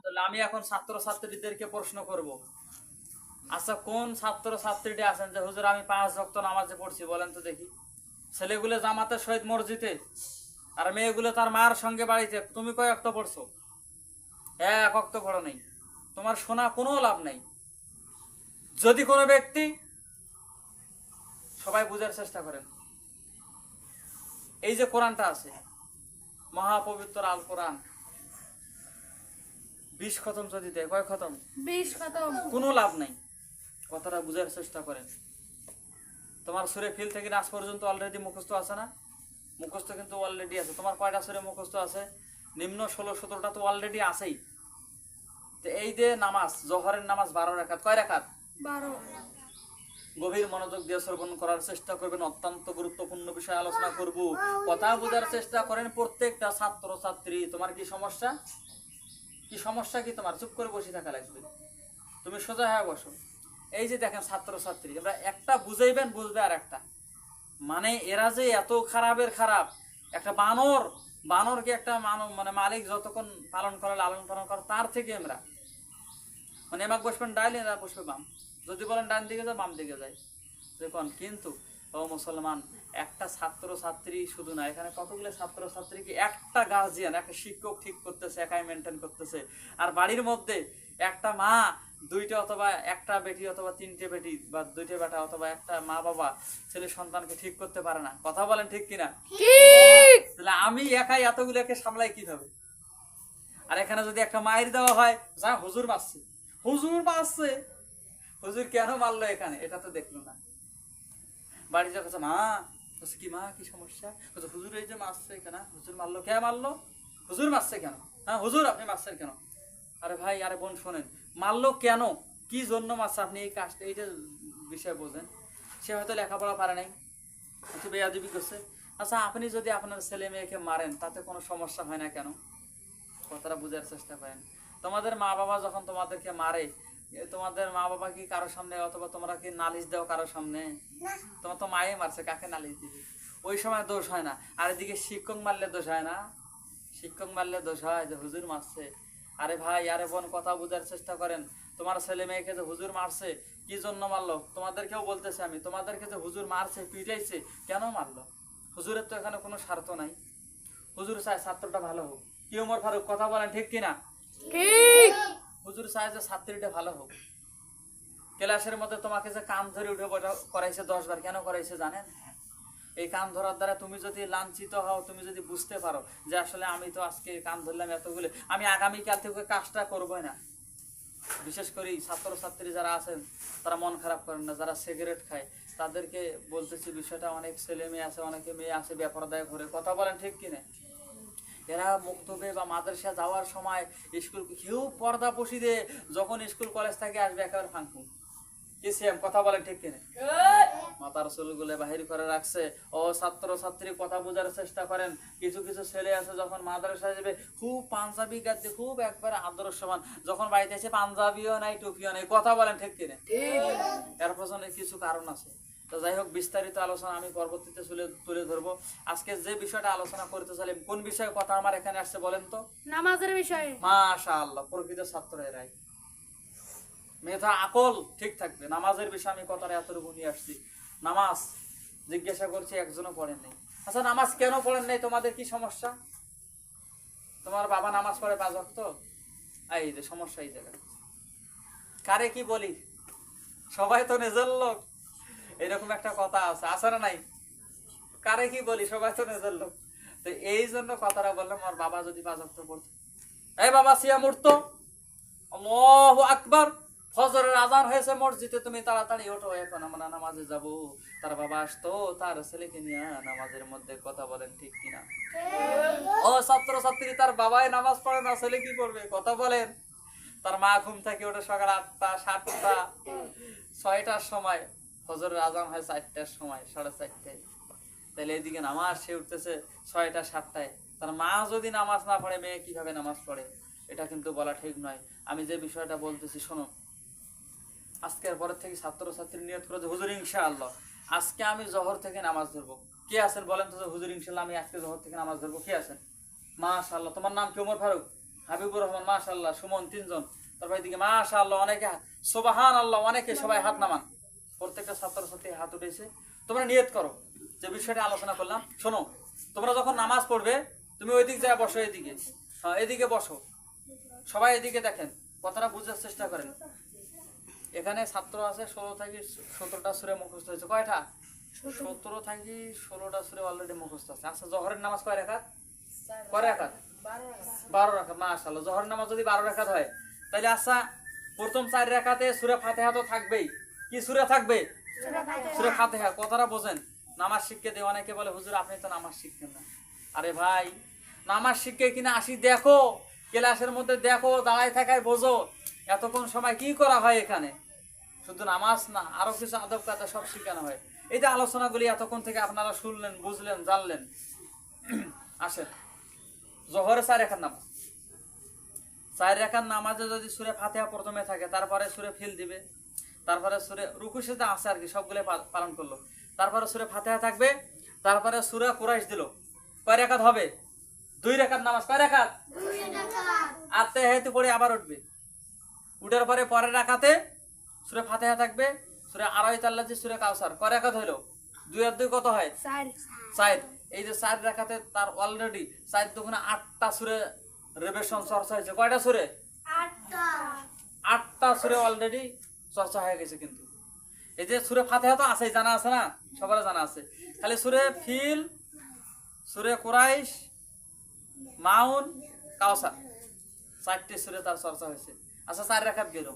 আলহামদুলিল্লাহ, আমি এখন ছাত্র ছাত্রীদেরকে প্রশ্ন করব। আচ্ছা কোন ছাত্র ছাত্রীটি আছেন যে, হুজুর, আমি পাঁচ ভক্ত নামাজে পড়ছি, বলেন তো দেখি। ছেলেগুলো জামাতে শহীদ মসজিদে, আর মেয়েগুলো তার মার সঙ্গে বাড়িতে, তুমি কয় অক্ত পড়ছো? এক অক্ত পড়ো নেই। তোমার শোনা কোনো লাভ নেই। যদি কোনো ব্যক্তি, সবাই বুঝার চেষ্টা করেন। এই যে কোরআনটা আছে, মহাপবিত্র আল কোরআন বিশ খতম যদি দেয় কয় খতম? বিশ খতম। কোনো লাভ নাই। কথাটা বুঝার চেষ্টা করেন। তোমার সুরে ফিল থেকে আজ পর্যন্ত অলরেডি মুখস্থ আছে না? মুখস্থ কিন্তু অলরেডি আছে। তোমার কয়টা সুরে মুখস্থ আছে? নিম্ন ষোলো সতেরোটা তো অলরেডি আছেই। তো এই যে নামাজ জহরের নামাজ বারো রেখাত কয় রেখাত? বারো। গভীর মনোযোগ দিয়ে শ্রবণ করার চেষ্টা করবেন। অত্যন্ত গুরুত্বপূর্ণ বিষয় আলোচনা করব। কথা বোঝার চেষ্টা করেন প্রত্যেকটা ছাত্র ছাত্রী তোমার কি সমস্যা? কি সমস্যা কি তোমার? চুপ করে বসে থাকা লাগবে তুমি সোজা হয়ে বসো। এই যে দেখেন ছাত্র ছাত্রী আমরা একটা বুঝাইবেন, বুঝবে আর একটা। মানে এরা যে এত খারাপের খারাপ, একটা বানর, বানরকে একটা মানব মানে মালিক যতক্ষণ পালন করে, লালন পালন করে, তার থেকে আমরা। মানে এমাক বসবেন, ডাইলে এরা বসবে বাম। যদি বলেন ডান দিকে যায়, বাম দিকে যায়। দেখুন, কিন্তু ও মুসলমান একটা ছাত্র ছাত্রী শুধু না এখানে কতগুলো ছাত্র ছাত্রীকে একটা গার্জিয়ান একটা শিক্ষক ঠিক করতেছে একাই মেনটেন করতেছে। আর বাড়ির মধ্যে একটা মা দুইটা অথবা একটা বেটি অথবা তিনটে বেটি বা দুইটা বেটা অথবা একটা মা বাবা ছেলে সন্তানকে ঠিক করতে পারে না। কথা বলেন ঠিক কিনা? ঠিক! তাহলে আমি একাই এতগুলোকে সামলাই কীভাবে? আর এখানে যদি একটা মায়ের দেওয়া হয় যা হুজুর মারছে হুজুর মারছে হুজুর কেন মারলো এখানে? এটা তো দেখল না। বাড়ি যা মা, বলছে কি মা, কি সমস্যা? বলছে, হুজুর এই যে মারছে কেন? হুজুর মারলো, কে মারলো? হুজুর মারছে কেন? হ্যাঁ হুজুর, আপনি মারছেন কেন? আরে ভাই, আরে বোন, শোনেন, মারলো কেন? কি জন্য মারছে? আপনি এই কাজটা এইটা বিষয় বোঝেন, সে হয়তো লেখাপড়া পারে নাই, হয়তো বেয়াদবি করছে। আচ্ছা আপনি যদি আপনার ছেলে মেয়েকে মারেন, তাতে কোনো সমস্যা হয় না কেন? কথাটা বুঝার চেষ্টা করেন। তোমাদের মা বাবা যখন তোমাদেরকে মারে তোমাদের মা বাবা কি কারোর সামনে অথবা তোমরা কি নালিশ দাও কারোর সামনে? তোমার তো মায়ে মারছে কাকে নালিশ দিবে? ওই সময় দোষ হয় না। আর এদিকে শিক্ষক মারলে দোষ হয় না। শিক্ষক মারলে দোষ হয় যে হুজুর মারছে। আরে ভাই আরে বোন কথা বোঝার চেষ্টা করেন। তোমার ছেলে মেয়েকে যে হুজুর মারছে কি জন্য মারলো? তোমাদেরকেও বলতেছে আমি তোমাদেরকে যে হুজুর মারছে পিটাইছে কেন মারলো? হুজুরের তো এখানে কোনো স্বার্থ নাই। হুজুর চায় ছাত্রটা ভালো হোক। কি ওমর ফারুক কথা বলেন ঠিক কিনা? ঠিক। হুজুর চায় যে ছাত্রীটা ভালো হোক। ক্লাসের মধ্যে তোমাকে যে কান ধরে উঠে করাইছে দশ বার কেন করাইছে জানেন? এই কান ধরার দ্বারা তুমি যদি লাঞ্ছিত হও, তুমি যদি বুঝতে পারো যে আসলে আমি তো আজকে কান ধরলাম এতগুলো, আমি আগামীকাল থেকে কাজটা করবোই না। বিশেষ করে ছাত্রছাত্রী যারা আছেন, তারা মন খারাপ করেন না, যারা সিগারেট খায়, তাদেরকে বলতেছি বিষয়টা, অনেক ছেলে মেয়ে আছে, অনেকে মেয়ে আছে, বেপরদায় ঘুরে। কথা বলেন ঠিক কিনা এরা মুক্তবে বা মাদ্রাসা যাওয়ার সময় স্কুল কেউ পর্দা বসি দে যখন স্কুল কলেজ থেকে আসবে একেবারে ফাঙ্কুন কথা বলেন ঠিক কিনা? মাতার চুলগুলো বাহির করে রাখছে। ও ছাত্র ছাত্রী কথা বোঝার চেষ্টা করেন। কিছু কিছু ছেলে আছে যখন মাদ্রাসায় যাবে খুব পাঞ্জাবি গাচ্ছে খুব একবারে আদর্শমান যখন বাড়িতে এসে পাঞ্জাবিও নাই টুপিও নাই কথা বলেন ঠিক কিনা? এর পেছনে কিছু কারণ আছে। তো যাই হোক বিস্তারিত আলোচনা আমি পরবর্তীতে তুলে তুলে ধরবো। আজকে যে বিষয়টা আলোচনা করতে চাইলাম কোন বিষয়ে কথা আমার এখানে আসছে বলেন তো? নামাজের বিষয়ে। মাশা আল্লাহ প্রকৃত ছাত্র এরাই। মেধা আকল ঠিক থাকবে নামাজের বিষয়ে আমি কথাটা এতটুকু নিয়ে আসছি। নামাজ জিজ্ঞাসা করছি একজনও পড়েন নাই। আচ্ছা নামাজ কেন পড়েন নাই? তোমাদের কি সমস্যা? তোমার বাবা নামাজ পড়ে পাঁচ ভক্ত এই যে সমস্যা এই জায়গায়। কারে কি বলি? সবাই তো নিজের লোক। এরকম একটা কথা আছে আছে নাই। কারে কি বলি সবাই তো নিজের লোক। তো এই জন্য কথাটা বললাম আমার বাবা যদি ভক্ত পড়তো। এই বাবা সিয়াম উঠতো আল্লাহু আকবার। ফজরের আজান হয়েছে মসজিদে তুমি তাড়াতাড়ি ওঠো এখন আমরা নামাজে যাব। তার বাবা আসতো তার ছেলেকে নিয়ে নামাজের মধ্যে কথা বলেন ঠিক কিনা? ও ছাত্র ছাত্রী তার বাবাই নামাজ পড়ে না ছেলে কি করবে কথা বলেন। তার মা ঘুম থেকে ওঠে সকাল আটটা সাতটা ছয়টার সময়। ফজরের আজান হয় চারটার সময়, সাড়ে চারটায়। তাহলে এদিকে নামাজ, সে উঠতেছে ছয়টা, সাতটায়। তার মা যদি নামাজ না পড়ে, মেয়ে কীভাবে নামাজ পড়ে? এটা কিন্তু বলা ঠিক নয়। আমি যে বিষয়টা বলতেছি, শোনো। আজকের পরের থেকে ছাত্র ছাত্রী নিয়ত করে যে হুজুর, ইনশাআল্লাহ। আজকে আমি জহর থেকে নামাজ ধরবো। কে আছেন বলেন তো হুজুর ইনশাল্লাহ আমি আজকে জহর থেকে নামাজ ধরবো। কে আছেন? মাশাআল্লাহ। তোমার নাম কি ওমর ফারুক? হাবিবুর রহমান মাশাল্লাহ সুমন, তিনজন। তারপর এদিকে মাশাল্লাহ অনেকে সুবাহান আল্লাহ অনেকে সবাই হাত নামান। প্রত্যেকটা ছাত্র ছাত্রী হাত উঠেছে। তোমরা নিয়ত করো যে বিষয়টা আলোচনা করলাম। শোনো, তোমরা যখন নামাজ পড়বে, তুমি ওই দিক যায় বসো এদিকে। হ্যাঁ এদিকে বসো। সবাই এদিকে দেখেন, কথাটা বুঝার চেষ্টা করেন। এখানে ছাত্র আছে ষোলো থেকে সতেরোটা সুরে মুখস্থ হয়েছে। কয়টা? সতেরো থেকে ষোলোটা সুরে অলরেডি মুখস্থ আছে। আচ্ছা জহরের নামাজ কয় রেখাত কয় রেখাত বারো রাখাত মাশাল্লাহ জহরের নামাজ যদি বারো রেখাত হয় তাহলে আচ্ছা প্রথম চার রেখাতে সুরে ফাতেহা তো থাকবেই। কি সুরে থাকবে? সুরে ফাতেহা। কথাটা বোঝেন। নামাজ শিখকে দিয়ে অনেকে বলে হুজুর আপনি তো নামাজ শিখছেন না। আরে ভাই নামাজ শিখকে কিনা আসি দেখো। ক্লাসের মধ্যে দেখো দাঁড়ায় থাকায় বোঝো। এতক্ষণ সময় কি করা হয় এখানে? শুধু নামাজ না আরও কিছু আদব কাতা সব শেখানো হয়। এই যে আলোচনাগুলি এতক্ষণ থেকে আপনারা শুনলেন বুঝলেন জানলেন। আসেন। জহরে চার রেখার নামাজ। চার রেখার নামাজে যদি সুরে ফাতেহা প্রথমে থাকে তারপরে সুরে ফিল দিবে। তারপরে সুরে রুকু সেটা আছে আর কি সবগুলো পালন করল। তারপরে সুরে ফাতেহা থাকবে তারপরে সুরে কুরাইশ দিল। কয় রেখাত হবে? দুই রেখাত নামাজ কয় রেখাত? আত্মে হেতু পড়ে আবার উঠবে। উঠার পরে পরের রাখাতে সুরে ফাতেহা থাকবে সুরে আড়াই তাল্লাজি সুরে কাউসার কয় রেখাত হইল? দুই আর দুই কত হয়? চার। এই যে চার রেখাতে তার অলরেডি চার দুগুণে আটটা সুরে রেবেশন চর্চা হয়েছে। কয়টা সুরে? আটটা। সুরে অলরেডি চর্চা হয়ে গেছে কিন্তু। এই যে সুরে ফাতেহা তো আছে জানা আছে না? সবার জানা আছে। খালি সুরে ফিল সুরে কুরাইশ মাউন কাউসার। চারটি সুরে তার চর্চা হয়েছে। আচ্ছা চার রেখাত গেল।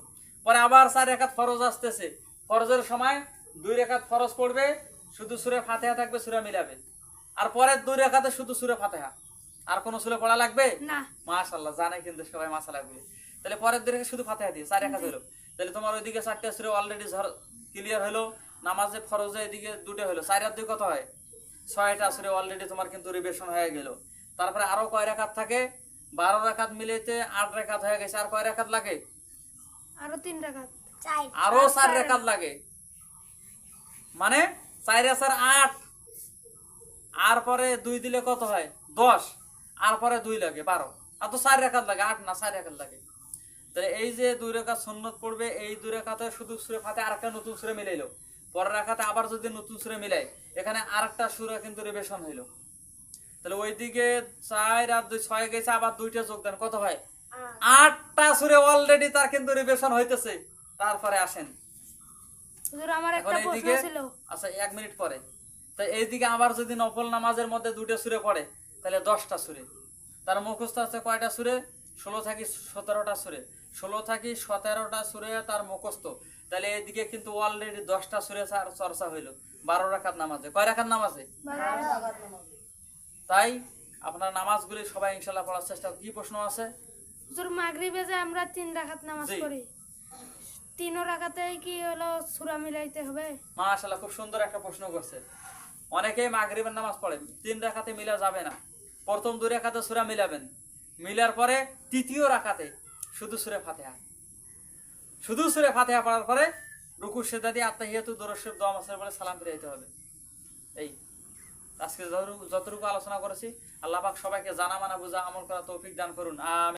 পরে আবার চার রেখাত ফরজ আসতেছে। ফরজের সময় দুই রেখাত ফরজ পড়বে শুধু সুরে ফাতেহা থাকবে সুরে মিলাবে। আর পরের দুই রেখাতে শুধু সুরে ফাতেহা। আর কোনো সুরে পড়া লাগবে? না। মাশাল্লাহ জানে কিন্তু সবাই মাসালা গুলি তাহলে পরের দিকে শুধু ফাতেহা দিয়ে চার রেখা হলো। তাহলে তোমার ওইদিকে চারটে সুরে অলরেডি ক্লিয়ার হলো নামাজে ফরজে এদিকে দুটো হলো। চার দুই কত হয়? ছয়টা সুরে অলরেডি তোমার কিন্তু রিভিশন হয়ে গেল। তারপরে আরও কয় রেখাত থাকে? বারো রেখাত মিলেতে আট রেখাত হয়ে গেছে। আর কয় রেখাত লাগে? আরও তিন টাকা আরও চার রেখাত লাগে। মানে চার চার আট। আর পরে দুই দিলে কত হয়? দশ। আর পরে দুই লাগে বারো। আর তো চার রেখাত লাগে আট না চার রেখাত লাগে। তাহলে এই যে দুই রেখা সুন্নত পড়বে এই দুই রেখাতে শুধু সুরে ফাতে আর একটা নতুন সুরে মিলাইলো। পরের রেখাতে আবার যদি নতুন সুরে মিলাই এখানে আর একটা সুরে কিন্তু হইল। তাহলে ওইদিকে চার আর দুই ছয় গেছে আবার দুইটা যোগদান কত হয়? আটটা সুরে অলরেডি তার কিন্তু রিবেশন হইতেছে তারপরে আসেন। আচ্ছা এক মিনিট পরে। তো এইদিকে আবার যদি নফল নামাজের মধ্যে দুটো সুরে পড়ে তাহলে দশটা সুরে। তার মুখস্থ আছে কয়টা সুরে? ষোলো থাকি সতেরোটা সুরে ষোলো থাকি সতেরোটা সুরে তার মুখস্থ। তাহলে এইদিকে কিন্তু অলরেডি দশটা সুরে চর্চা হইল। বারো রাখার নামাজে। কয় রাখার নামাজে? তাই আপনার নামাজগুলি সবাই ইনশাল্লাহ পড়ার চেষ্টা কি প্রশ্ন আছে? হুজুর মাগরিবে যে আমরা তিন রাকাত নামাজ। পড়ি তিন রাকাতে কি হলো সূরা মিলাইতে হবে? মাশাল্লাহ খুব সুন্দর একটা প্রশ্ন করছে। অনেকেই মাগরিবের নামাজ পড়েন তিন রাখাতে মিলা যাবে না। প্রথম দুই রাখাতে সুরা মিলাবেন। মিলার পরে তৃতীয় রাখাতে শুধু সুরে ফাতেহা। শুধু সুরে ফাতেহা পড়ার পরে রুকু সেদা দিয়ে আত্মাহিয়াতু দরশের দোয়া মাসের বলে সালাম ফিরে যেতে হবে। এই, আজকে যতটুকু আলোচনা করেছি, আল্লাহ পাক সবাইকে জানা মানা বোঝা, আমল করা তৌফিক দান করুন। আমিন।